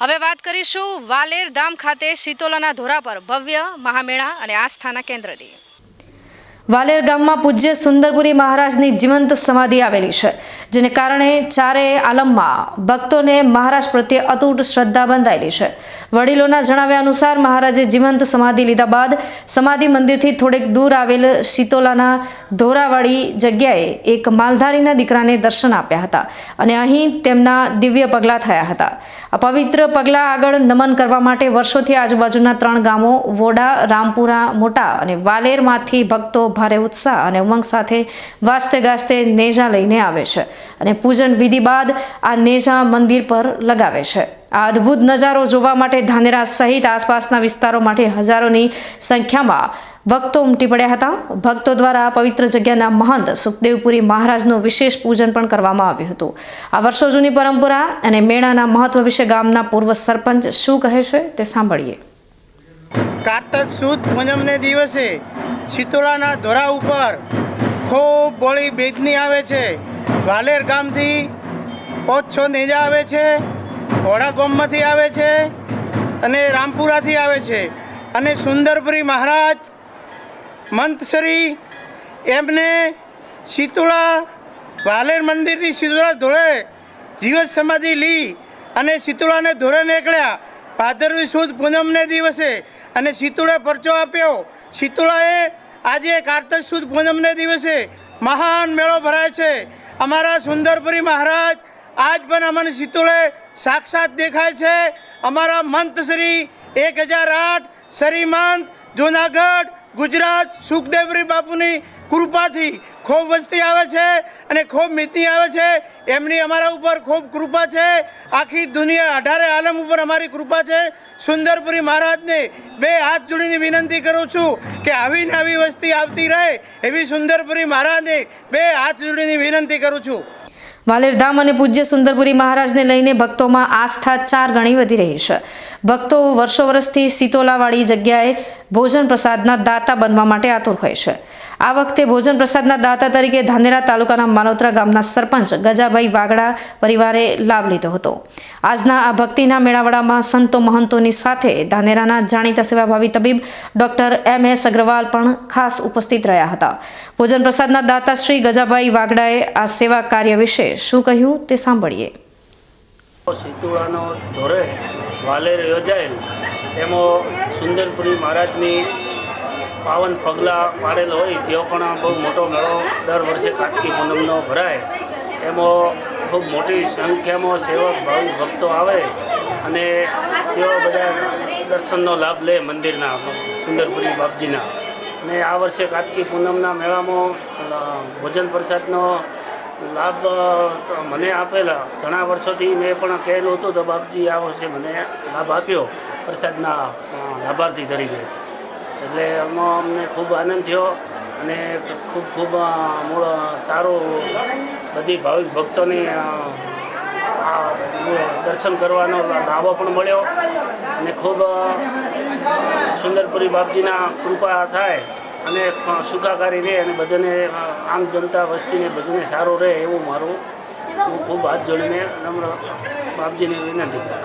હવે વાત કરીશું વાલેર ધામ ખાતે શીતોલાના ધોરા પર ભવ્ય મહામેળા અને આસ્થાના કેન્દ્રની. વાલેર ગામમાં પૂજ્ય સુંદરપુરી મહારાજની જીવંત સમાધિ આવેલી છે, જેને કારણે ચારે આલમમાં ભક્તોને મહારાજ પ્રત્યે અતૂટ શ્રદ્ધા બંધાયેલી છે. વડીલોના જણાવ્યા અનુસાર મહારાજે જીવંત સમાધિ લીધા બાદ સમાધિ મંદિરથી થોડેક દૂર આવેલ શીતોલાના ધોરાવાળી જગ્યાએ એક માલધારીના દીકરાને દર્શન આપ્યા હતા અને અહીં તેમના દિવ્ય પગલાં થયા હતા. આ પવિત્ર પગલાં આગળ નમન કરવા માટે વર્ષોથી આજુબાજુના ત્રણ ગામો વોડા, રામપુરા, મોટા અને વાલેરમાંથી ભક્તો ભારે ઉત્સાહ અને ઉમંગ સાથે વાસ્તે ગાસ્તે નેજા લઈને આવે છે અને પૂજન વિધિ બાદ આ નેજા મંદિર પર લગાવે છે. આ અદ્ભુત નજારો જોવા માટે ધાનેરા સહિત આસપાસના વિસ્તારો માટે હજારોની સંખ્યામાં ભક્તો ઉમટી પડ્યા હતા. ભક્તો દ્વારા આ પવિત્ર જગ્યાના મહંત સુખદેવપુરી મહારાજનું વિશેષ પૂજન પણ કરવામાં આવ્યું હતું. આ વર્ષો જૂની પરંપરા અને મેળાના મહત્વ વિશે ગામના પૂર્વ સરપંચ શું કહે છે તે સાંભળીએ. કારતક સુદ પૂનમને દિવસે શીતળાના ધોરા ઉપર ખૂબ બોળી બેચની આવે છે. વાલેર ગામથી પાંચ છ નેજા આવે છે. ઘોડા ગામમાંથી આવે છે અને રામપુરાથી આવે છે. અને સુંદરપુરી મહારાજ, મંતશ્રી, એમને શીતળા વાલેર મંદિરથી શીતળા ધોળે જીવત સમાધિ લી અને શીતળાને ધોળે નીકળ્યા. ભાદરવી સુદ પૂનમને દિવસે અને શીતળે પરચો આપ્યો. શીતળાએ આજે કાર્તક સુદ પૂનમને દિવસે મહાન મેળો ભરાય છે. અમારા સુંદરપુરી મહારાજ આજ પણ અમને શીતળે સાક્ષાત દેખાય છે. અમારા મંત શ્રી એક હજાર આઠ શ્રીમંત જૂનાગઢ ગુજરાત સુખદેવરી બાપુની કૃપાથી ખૂબ વસ્તી આવે છે અને ખૂબ મિતિ આવે છે. એમની અમારા ઉપર ખૂબ કૃપા છે. આખી દુનિયા અઢારે આલમ ઉપર અમારી કૃપા છે. સુંદરપુરી મહારાજને બે હાથ જોડીને વિનંતી કરું છું કે આવી ને આવી વસ્તી આવતી રહે એવી સુંદરપુરી મહારાજને બે હાથ જોડીને વિનંતી કરું છું. વાલેર ધામ અને પૂજ્ય સુંદરપુરી મહારાજને લઈને ભક્તોમાં આસ્થા ચાર ગણી વધી રહી છે. ભક્તો વર્ષો વર્ષથી સિતોલાવાળી જગ્યાએ ભોજન પ્રસાદના દાતા બનવા માટે આતુર હોય છે. આ વખતે ભોજન પ્રસાદના દાતા તરીકે ધાનેરા તાલુકાના માલોત્રા ગામના સરપંચ ગજાભાઈ વાગડા પરિવારે લાભ લીધો હતો. આજના આ ભક્તિના મેળાવડામાં સંતો મહંતોની સાથે ધાનેરાના જાણીતા સેવાભાવી તબીબ ડોક્ટર એમ એસ અગ્રવાલ પણ ખાસ ઉપસ્થિત રહ્યા હતા. ભોજન પ્રસાદના દાતા શ્રી ગજાભાઈ વાગડાએ આ સેવા કાર્ય વિશે શું કહ્યું તે સાંભળીએ. વાલેર યોજાયેલ એમાં સુંદરપુરી મહારાજની પાવન પગલાં પાડેલ હોય, તેઓ પણ બહુ મોટો મેળો દર વર્ષે કાર્તિક પૂનમનો ભરાય. એમાં ખૂબ મોટી સંખ્યામાં સેવક ભાવિ ભક્તો આવે અને તેઓ બધા દર્શનનો લાભ લે મંદિરના સુંદરપુરી બાપજીના. અને આ વર્ષે કાર્તિક પૂનમના મેળામાં ભોજન પ્રસાદનો લાભ મને આપેલા. ઘણા વર્ષોથી મેં પણ કહેલું હતું તો બાપજી આ વર્ષે મને લાભ આપ્યો પ્રસાદના લાભાર્થી તરીકે. એટલે એમાં અમને ખૂબ આનંદ થયો. અને ખૂબ ખૂબ મૂળ, સારું બધી ભાવિક ભક્તોને દર્શન કરવાનો લાભો પણ મળ્યો અને ખૂબ સુંદરપુરી બાપજીના કૃપા થાય અને સુખાકારી રહે અને બધાને આમ જનતા વસ્તીને બધાને સારું રહે એવું મારું હું ખૂબ હાથ જોડીને નમ્ર બાપજીને વિનંતી કરું